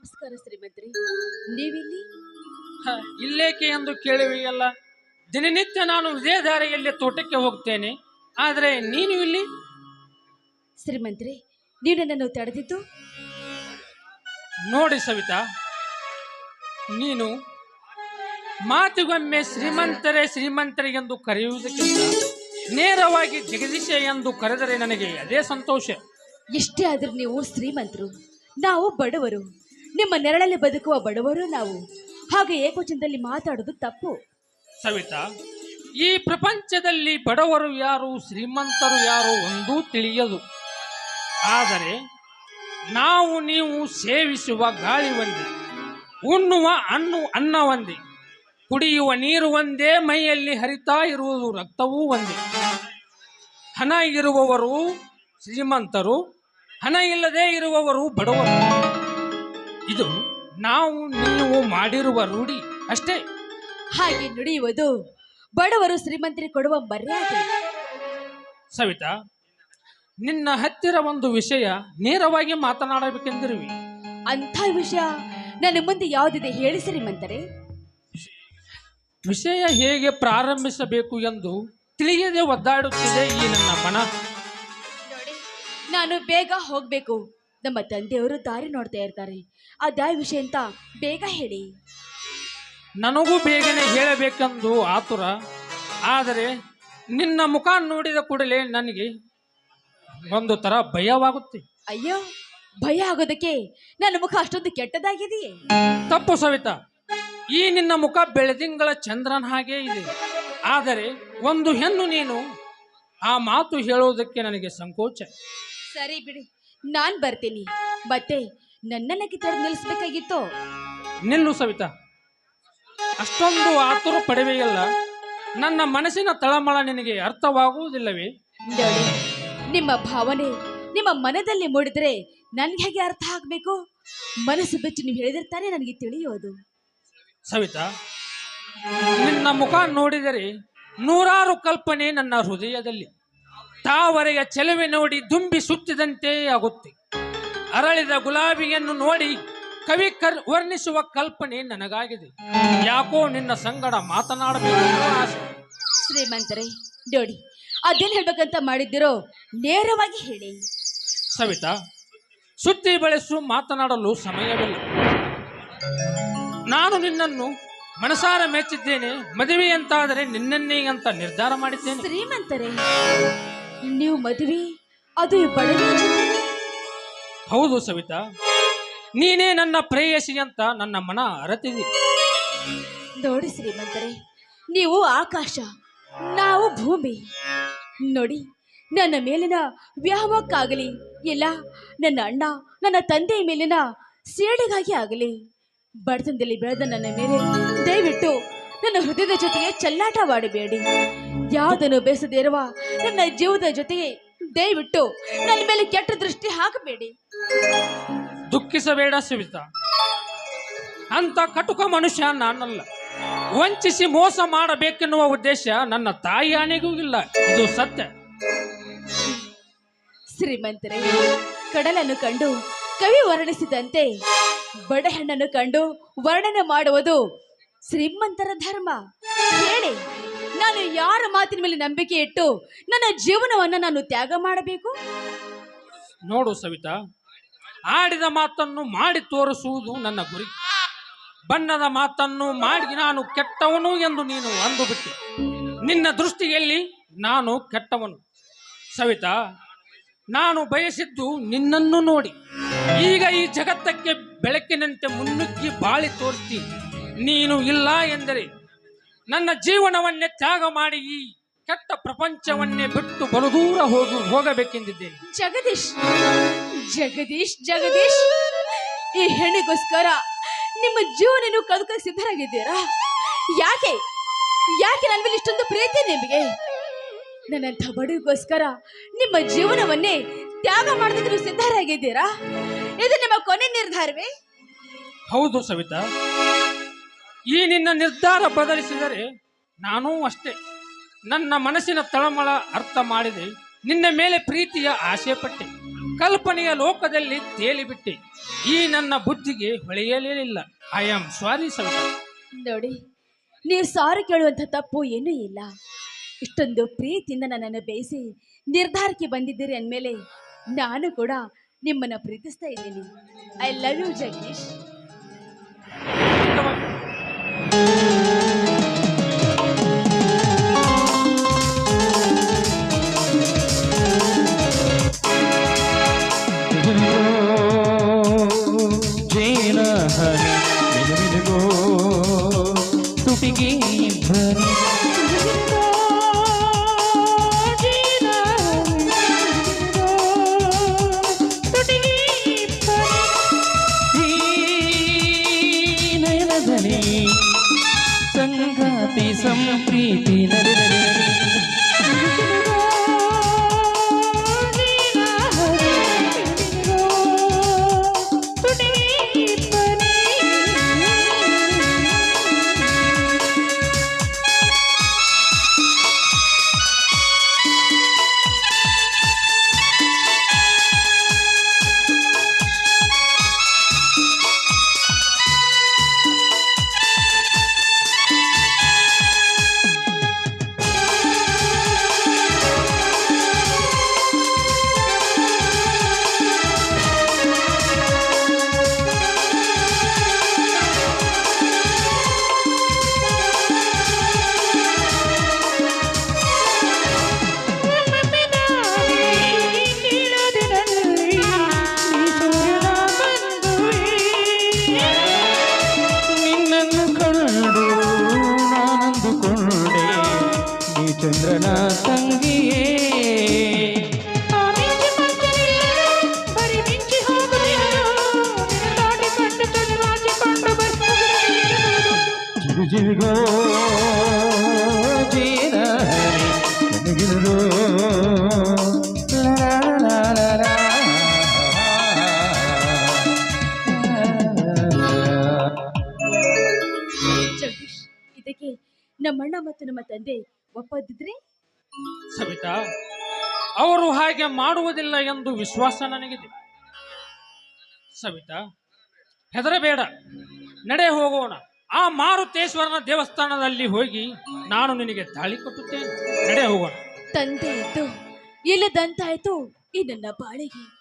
ನಮಸ್ಕಾರ ಶ್ರೀಮಂತ್ರಿ. ನೀವಿಲ್ಲಿ? ಹ, ಇಲ್ಲೇಕೆ ಎಂದು ಕೇಳುವೆಯಲ್ಲ ದಿನನಿತ್ಯ ನಾನು ಇದೇ ದಾರಿಯಲ್ಲಿ ತೋಟಕ್ಕೆ ಹೋಗ್ತೇನೆ. ಆದರೆ ನೀನು ಇಲ್ಲಿ? ಶ್ರೀಮಂತ್ರಿ ನೀವು ನನ್ನನ್ನು ತಡೆದಿದ್ದು? ನೋಡಿ ಸವಿತಾ ನೀನು ಮಾತುಗೊಮ್ಮೆ ಶ್ರೀಮಂತರೇ ಶ್ರೀಮಂತರಿಗೆಂದು ಕರೆಯುವುದಕ್ಕಿಂತ ನೇರವಾಗಿ ಜಗದೀಶ ಎಂದು ಕರೆದರೆ ನನಗೆ ಅದೇ ಸಂತೋಷ. ಇಷ್ಟೇ ಆದ್ರೆ ನೀವು ಶ್ರೀಮಂತರು ನಾವು ಬಡವರು. ನಿಮ್ಮ ನೆರಳಲ್ಲಿ ಬದುಕುವ ಬಡವರು ನಾವು. ಹಾಗೆ ಏಕವಚನದಲ್ಲಿ ಮಾತಾಡೋದು ತಪ್ಪು. ಸವಿತಾ, ಈ ಪ್ರಪಂಚದಲ್ಲಿ ಬಡವರು ಯಾರು, ಶ್ರೀಮಂತರು ಯಾರು ಒಂದೂ ತಿಳಿಯದು. ಆದರೆ ನಾವು ನೀವು ಸೇವಿಸುವ ಗಾಳಿ ಒಂದೇ, ಉಣ್ಣುವ ಅನ್ನು ಅನ್ನ ಒಂದೇ, ಕುಡಿಯುವ ನೀರು ಒಂದೇ, ಮೈಯಲ್ಲಿ ಹರಿತಾ ಇರುವುದು ರಕ್ತವೂ ಒಂದೇ. ಹಣ ಇರುವವರು ಶ್ರೀಮಂತರು, ಹಣ ಇಲ್ಲದೆ ಇರುವವರು ಬಡವರು. ಇದು ನಾವು ನೀವು ಮಾಡಿರುವ ರೂಢಿ ಅಷ್ಟೇ. ಹಾಗೆ ನುಡಿಯುವುದು ಬಡವರು ಶ್ರೀಮಂತರಿಗೆ ಕೊಡುವ ಮರ್ಯಾದೆ. ಸವಿತಾ ನಿನ್ನ ಹತ್ತಿರ ಒಂದು ವಿಷಯ ನೇರವಾಗಿ ಮಾತನಾಡಬೇಕೆಂದಿರುವಿ. ಅಂಥ ವಿಷಯ ನನ್ನ ಮುಂದೆ ಯಾವುದಿದೆ ಹೇಳಿ ಶ್ರೀಮಂತರೇ. ವಿಷಯ ಹೇಗೆ ಪ್ರಾರಂಭಿಸಬೇಕು ಎಂದು ತಿಳಿಯದೆ ಒದ್ದಾಡುತ್ತಿದೆ ಈ ನನ್ನ ಮನ. ನಾನು ಬೇಗ ಹೋಗ್ಬೇಕು. ನಮ್ಮ ತಂದೆಯವರು ದಾರಿ ನೋಡ್ತಾ ಇರ್ತಾರೆ. ಆ ದಾರಿ ವಿಷಯ ಅಂತ ಬೇಗ ಹೇಳಿ. ನನಗೂ ಬೇಗನೆ ಹೇಳಬೇಕೆಂದು ಆತುರ. ಆದರೆ ನಿನ್ನ ಮುಖ ನೋಡಿದ ಕೂಡಲೇ ನನಗೆ ಒಂದು ತರ ಭಯವಾಗುತ್ತೆ. ಅಯ್ಯೋ ಭಯ ಆಗೋದಕ್ಕೆ ನನ್ನ ಮುಖ ಅಷ್ಟೊಂದು ಕೆಟ್ಟದಾಗಿದೆಯೇ? ತಪ್ಪು ಸವಿತಾ. ಈ ನಿನ್ನ ಮುಖ ಬೆಳದಿಂಗಳ ಚಂದ್ರನ ಹಾಗೆ ಇದೆ. ಆದರೆ ಒಂದು ಹೆಣ್ಣು ನೀನು ಆ ಮಾತು ಹೇಳುವುದಕ್ಕೆ ನನಗೆ ಸಂಕೋಚ. ಸರಿ ಬಿಡಿ. ನಾನ್ ಬರ್ತೀನಿ. ಮತ್ತೆ ನನ್ನನ್ನ ಕಿತ್ತೊಡೆದು ನಿಲ್ಲಿಸ್ಬೇಕಾಗಿತ್ತು ನಿಲ್ಲು ಸವಿತಾ. ಅಷ್ಟೊಂದು ಆತುರ ಪಡವೆಯಲ್ಲ. ನನ್ನ ಮನಸ್ಸಿನ ತಳಮಳ ನಿನಗೆ ಅರ್ಥವಾಗುವುದಿಲ್ಲವೇ? ನೋಡಿ ನಿಮ್ಮ ಭಾವನೆ ನಿಮ್ಮ ಮನದಲ್ಲಿ ಮೂಡಿದ್ರೆ ನನ್ಗೆ ಹೇಗೆ ಅರ್ಥ ಆಗ್ಬೇಕು? ಮನಸ್ಸು ಬಿಚ್ಚಿ ನೀವು ಹೇಳಿದಿರ್ತಾನೆ ನನಗೆ ತಿಳಿಯೋದು. ಸವಿತಾ ನಿನ್ನ ಮುಖ ನೋಡಿದರೆ ನೂರಾರು ಕಲ್ಪನೆ ನನ್ನ ಹೃದಯದಲ್ಲಿ. ತಾವರೆಯ ಚೆಲುವೆ ನೋಡಿ ದುಂಬಿ ಸುತ್ತಿದಂತೆ ಆಗುತ್ತೆ. ಅರಳಿದ ಗುಲಾಬಿಯನ್ನು ನೋಡಿ ಕವಿ ಕರ್ ವರ್ಣಿಸುವ ಕಲ್ಪನೆ ನನಗಾಗಿದೆ. ಯಾಕೋ ನಿನ್ನ ಸಂಗಡ ಮಾತನಾಡಬೇಕು ಶ್ರೀಮಂತರೆ ಆಸೆ. ಶ್ರೀಮಂತರೇ ನೋಡಿ ಅದೇನ್ ಹೇಳ್ಬೇಕಂತ ಮಾಡಿದ್ದೀರೋ ನೇರವಾಗಿ ಹೇಳಿ. ಸವಿತಾ ಸುತ್ತಿ ಬಳಸು ಮಾತನಾಡಲು ಸಮಯವಿಲ್ಲ. ನಾನು ನಿನ್ನನ್ನು ಮನಸಾರ ಮೆಚ್ಚಿದ್ದೇನೆ ಮದುವೆ ಅಂತಾದರೆ ನಿನ್ನನ್ನೇ ಅಂತ ನಿರ್ಧಾರ ಮಾಡಿದ್ದೇನೆ. ಶ್ರೀಮಂತರೇ ಮದುವೆ? ಅದು ಈ? ಹೌದು ಸವಿತಾ. ನೀನೇ ನನ್ನ ಪ್ರೇಯಸಿ ಅಂತ ನನ್ನ ಮನ ಅರತಿದೆ. ನೋಡಿ ಶ್ರೀಮಂತರೇ ನೀವು ಆಕಾಶ ನಾವು ಭೂಮಿ. ನೋಡಿ ನನ್ನ ಮೇಲಿನ ವ್ಯಾಮಕ್ಕಾಗಲಿ ಇಲ್ಲ ನನ್ನ ಅಣ್ಣ ನನ್ನ ತಂದೆಯ ಮೇಲಿನ ಸೇಡಿಗಾಗಿ ಆಗಲಿ ಬಡತನದಲ್ಲಿ ಬೆಳೆದ ನನ್ನ ಮೇಲೆ ದಯವಿಟ್ಟು ನನ್ನ ಹೃದಯದ ಜೊತೆಗೆ ಚೆಲ್ಲಾಟವಾಡಬೇಡಿ ಯಾವುದನ್ನು ಬೇಸದೇ ಇರುವ ನನ್ನ ಜೀವದ ಜೊತೆಗೆ ದಯವಿಟ್ಟು ನನ್ನ ಮೇಲೆ ಕೆಟ್ಟ ದೃಷ್ಟಿ ಹಾಕಬೇಡಿ. ದುಃಖಿಸಬೇಡ ಸವಿತಾ ಅಂತ ಕಟುಕ ಮನುಷ್ಯ ನಾನಲ್ಲ. ವಂಚಿಸಿ ಮೋಸ ಮಾಡಬೇಕೆನ್ನುವ ಉದ್ದೇಶ ನನ್ನ ತಾಯಿ ಆನೆಗೂ ಇಲ್ಲ. ಇದು ಸತ್ಯ. ಶ್ರೀಮಂತರೇ ಕಡಲನ್ನು ಕಂಡು ಕವಿ ವರ್ಣಿಸಿದಂತೆ ಬಡಹಣ್ಣನ್ನು ಕಂಡು ವರ್ಣನೆ ಮಾಡುವುದು ಶ್ರೀಮಂತರ ಧರ್ಮ. ಹೇಳಿ, ನಾನು ಯಾರ ಮಾತಿನ ಮೇಲೆ ನಂಬಿಕೆ ಇಟ್ಟು ನನ್ನ ಜೀವನವನ್ನು ನಾನು ತ್ಯಾಗ ಮಾಡಬೇಕು? ನೋಡು ಸವಿತಾ, ಆಡಿದ ಮಾತನ್ನು ಮಾಡಿ ತೋರಿಸುವುದು ನನ್ನ ಗುರಿ. ಬಣ್ಣದ ಮಾತನ್ನು ಮಾಡಿ ನಾನು ಕೆಟ್ಟವನು ಎಂದು ನೀನು ಅಂದುಬಿಟ್ಟೆ, ನಿನ್ನ ದೃಷ್ಟಿಯಲ್ಲಿ ನಾನು ಕೆಟ್ಟವನು. ಸವಿತಾ, ನಾನು ಬಯಸಿದ್ದು ನಿನ್ನನ್ನು ನೋಡಿ. ಈಗ ಈ ಜಗತ್ತಕ್ಕೆ ಬೆಳಕಿನಂತೆ ಮುನ್ನುಗ್ಗಿ ಬಾಳಿ ತೋರಿಸ್ತೀನಿ. ನೀನು ಇಲ್ಲ ಎಂದರೆ ನನ್ನ ಜೀವನವನ್ನೇ ತ್ಯಾಗ ಮಾಡಿ ಈ ಕೆಟ್ಟ ಪ್ರಪಂಚವನ್ನೇ ಬಿಟ್ಟು ಬಲದೂರ ಹೋಗು ಹೋಗಬೇಕೆಂದಿದ್ದೇನೆ. ಜಗದೀಶ್ ಜಗದೀಶ್ ಜಗದೀಶ್ ಈ ಹೆಣ್ಣಿಗೋಸ್ಕರ ನಿಮ್ಮ ಜೀವನ ನೀವು ಕಳ್ಕೊಳ್ಳಿ ಸಿದ್ಧರಾಗಿದ್ದೀರಾ? ಯಾಕೆ? ಯಾಕೆ ನನ್ನ ಮೇಲೆ ಇಷ್ಟೊಂದು ಪ್ರೀತಿ ನಿಮಗೆ? ನನ್ನಂಥ ಬಡವಿಗೋಸ್ಕರ ನಿಮ್ಮ ಜೀವನವನ್ನೇ ತ್ಯಾಗ ಮಾಡೋದಕ್ಕೆ ನೀವು ಸಿದ್ಧರಾಗಿದ್ದೀರಾ? ಇದು ನಿಮ್ಮ ಕೊನೆ ನಿರ್ಧಾರವೇ? ಹೌದು ಸವಿತಾ. ಈ ನಿನ್ನ ನಿರ್ಧಾರ ಬದಲಿಸಿದರೆ ನಾನೂ ಅಷ್ಟೇ. ನನ್ನ ಮನಸ್ಸಿನ ತಳಮಳ ಅರ್ಥ ಮಾಡಿದೆ. ನಿನ್ನ ಮೇಲೆ ಪ್ರೀತಿಯ ಆಸೆ ಪಟ್ಟೆ. ಕಲ್ಪನೆಯ ಲೋಕದಲ್ಲಿ ತೇಲಿಬಿಟ್ಟೆ ಈ ನನ್ನ ಬುದ್ಧಿಗೆ ಹೊಳೆಯಲಿಲ್ಲ ಐ ಆಮ್ ಸಾರಿ ಸ್ವಲ್ಪ ನೋಡಿ, ನೀವು ಸಾರಿ ಕೇಳುವಂಥ ತಪ್ಪು ಏನೂ ಇಲ್ಲ. ಇಷ್ಟೊಂದು ಪ್ರೀತಿಯಿಂದ ನನ್ನನ್ನು ಬೇಯಿಸಿ ನಿರ್ಧಾರಕ್ಕೆ ಬಂದಿದ್ದೀರಿ ಅಂದಮೇಲೆ ನಾನು ಕೂಡ ನಿಮ್ಮನ್ನು ಪ್ರೀತಿಸ್ತಾ ಇದ್ದೀನಿ. I love you Jagadish. ಸಂಪ್ರೀತಿ ಚಂದ್ರನ ತಂಗಿಯೇ ಜೀನ. ಜಗದೀಶ್ ಇದಕ್ಕೆ ನಮ್ಮಣ್ಣ ಮತ್ತು ನಮ್ಮ ತಂದೆ ಒಪ್ಪದಿದ್ರೆ? ಸವಿತಾ ಅವರು ಹಾಗೆ ಮಾಡುವುದಿಲ್ಲ ಎಂದು ವಿಶ್ವಾಸ ನನಗಿದೆ. ಸವಿತಾ ಹೆದರಬೇಡ ನಡೆ ಹೋಗೋಣ. ಆ ಮಾರುತೇಶ್ವರನ ದೇವಸ್ಥಾನದಲ್ಲಿ ಹೋಗಿ ನಾನು ನಿನಗೆ ತಾಳಿ ಕೊಟ್ಟುತ್ತೇನೆ. ನಡೆ ಹೋಗೋಣ. ತಂದೆ ಇದ್ದು ಇಲ್ಲದಂತಾಯ್ತು ಈ ನನ್ನ ಬಾಳಿಗೆ.